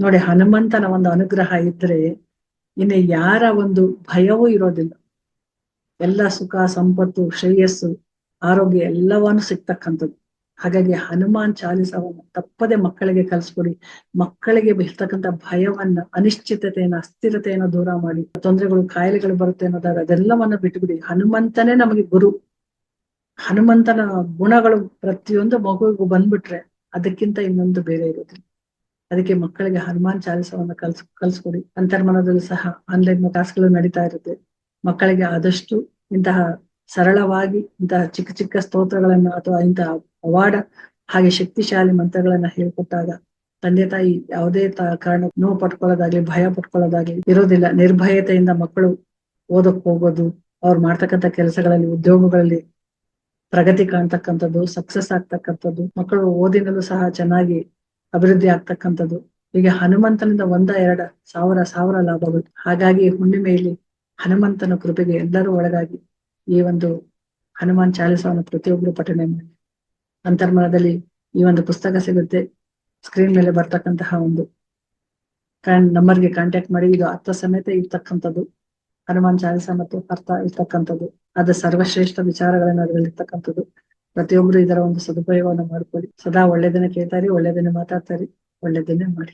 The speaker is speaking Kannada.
ನೋಡಿ, ಹನುಮಂತನ ಒಂದು ಅನುಗ್ರಹ ಇದ್ರೆ ಇನ್ನು ಯಾರ ಒಂದು ಭಯವೂ ಇರೋದಿಲ್ಲ. ಎಲ್ಲ ಸುಖ, ಸಂಪತ್ತು, ಶ್ರೇಯಸ್ಸು, ಆರೋಗ್ಯ ಎಲ್ಲವನ್ನು ಸಿಗ್ತಕ್ಕಂಥದ್ದು. ಹಾಗಾಗಿ ಹನುಮಾನ್ ಚಾಲಿಸವನ್ನ ತಪ್ಪದೆ ಮಕ್ಕಳಿಗೆ ಕಲಿಸ್ಕೊಡಿ. ಮಕ್ಕಳಿಗೆ ಇರ್ತಕ್ಕಂಥ ಭಯವನ್ನ, ಅನಿಶ್ಚಿತತೆಯನ್ನ, ಅಸ್ಥಿರತೆಯನ್ನ ದೂರ ಮಾಡಿ. ತೊಂದರೆಗಳು, ಕಾಯಿಲೆಗಳು ಬರುತ್ತೆ ಅನ್ನೋದಾದ್ರೆ ಅದೆಲ್ಲವನ್ನ ಬಿಟ್ಟುಬಿಡಿ ಹನುಮಂತನೇ ನಮಗೆ ಗುರು. ಹನುಮಂತನ ಗುಣಗಳು ಪ್ರತಿಯೊಂದು ಮಗುವಿಗೂ ಬಂದ್ಬಿಟ್ರೆ ಅದಕ್ಕಿಂತ ಇನ್ನೊಂದು ಬೇರೆ ಇರೋದಿಲ್ಲ. ಅದಕ್ಕೆ ಮಕ್ಕಳಿಗೆ ಹನುಮಾನ್ ಚಾಲಿಸವನ್ನ ಕಲ್ಸ್, ಕಲ್ಸ್ಕೊಡಿ. ಅಂತರ್ಮನದಲ್ಲಿ ಸಹ ಆನ್ಲೈನ್ ಕ್ಲಾಸ್ಗಳು ನಡೀತಾ ಇರುತ್ತೆ. ಮಕ್ಕಳಿಗೆ ಆದಷ್ಟು ಇಂತಹ ಸರಳವಾಗಿ ಇಂತಹ ಚಿಕ್ಕ ಚಿಕ್ಕ ಸ್ತೋತ್ರಗಳನ್ನ ಅಥವಾ ಇಂತಹ ಪವಾಡ ಹಾಗೆ ಶಕ್ತಿಶಾಲಿ ಮಂತ್ರಗಳನ್ನ ಹೇಳ್ಕೊಟ್ಟಾಗ ತಂದೆ ತಾಯಿ ಯಾವುದೇ ಕಾರಣ ನೋವು ಪಟ್ಕೊಳ್ಳೋದಾಗ್ಲಿ, ಭಯ ಪಟ್ಕೊಳ್ಳೋದಾಗ್ಲಿ ಇರೋದಿಲ್ಲ. ನಿರ್ಭಯತೆಯಿಂದ ಮಕ್ಕಳು ಓದಕ್ ಹೋಗೋದು, ಅವ್ರು ಮಾಡ್ತಕ್ಕಂಥ ಕೆಲಸಗಳಲ್ಲಿ, ಉದ್ಯೋಗಗಳಲ್ಲಿ ಪ್ರಗತಿ ಕಾಣ್ತಕ್ಕಂಥದ್ದು ಸಕ್ಸಸ್ ಆಗ್ತಕ್ಕಂಥದ್ದು, ಮಕ್ಕಳು ಓದಿನಲ್ಲೂ ಸಹ ಚೆನ್ನಾಗಿ ಅಭಿವೃದ್ಧಿ ಆಗ್ತಕ್ಕಂಥದ್ದು. ಹೀಗೆ ಹನುಮಂತನಿಂದ ಒಂದ ಎರಡ ಸಾವಿರ ಸಾವಿರ ಲಾಭಗಳು ಹಾಗಾಗಿ ಹುಣ್ಣಿಮೆಯಲ್ಲಿ ಹನುಮಂತನ ಕೃಪೆಗೆ ಎಲ್ಲರೂ ಒಳಗಾಗಿ ಈ ಒಂದು ಹನುಮಾನ್ ಚಾಲಿಸವನ್ನು ಪ್ರತಿಯೊಬ್ಬರು ಪಠನೆ ಮಾಡಿ. ಅಂತರ್ಮನದಲ್ಲಿ ಈ ಒಂದು ಪುಸ್ತಕ ಸಿಗುತ್ತೆ. ಸ್ಕ್ರೀನ್ ಮೇಲೆ ಬರ್ತಕ್ಕಂತಹ ಒಂದು ನಂಬರ್ಗೆ ಕಾಂಟ್ಯಾಕ್ಟ್ ಮಾಡಿ. ಇದು ಅರ್ಥ ಸಮೇತ ಇರ್ತಕ್ಕಂಥದ್ದು. ಹನುಮಾನ್ ಚಾಲಿಸ ಮತ್ತು ಅರ್ಥ ಇರ್ತಕ್ಕಂಥದ್ದು. ಅದು ಸರ್ವಶ್ರೇಷ್ಠ ವಿಚಾರಗಳನ್ನ ಅದರಲ್ಲಿ ಇರ್ತಕ್ಕಂಥದ್ದು ಪ್ರತಿಯೊಬ್ರು ಇದರ ಒಂದು ಸದುಪಯೋಗವನ್ನು ಮಾಡ್ಕೊಳ್ಳಿ. ಸದಾ ಒಳ್ಳೆದನ್ನ ಕೇಳ್ತಾರಿ ಒಳ್ಳೆದನ್ನ ಮಾತಾಡ್ತಾರಿ ಒಳ್ಳೆದನ್ನೇ ಮಾಡಿ.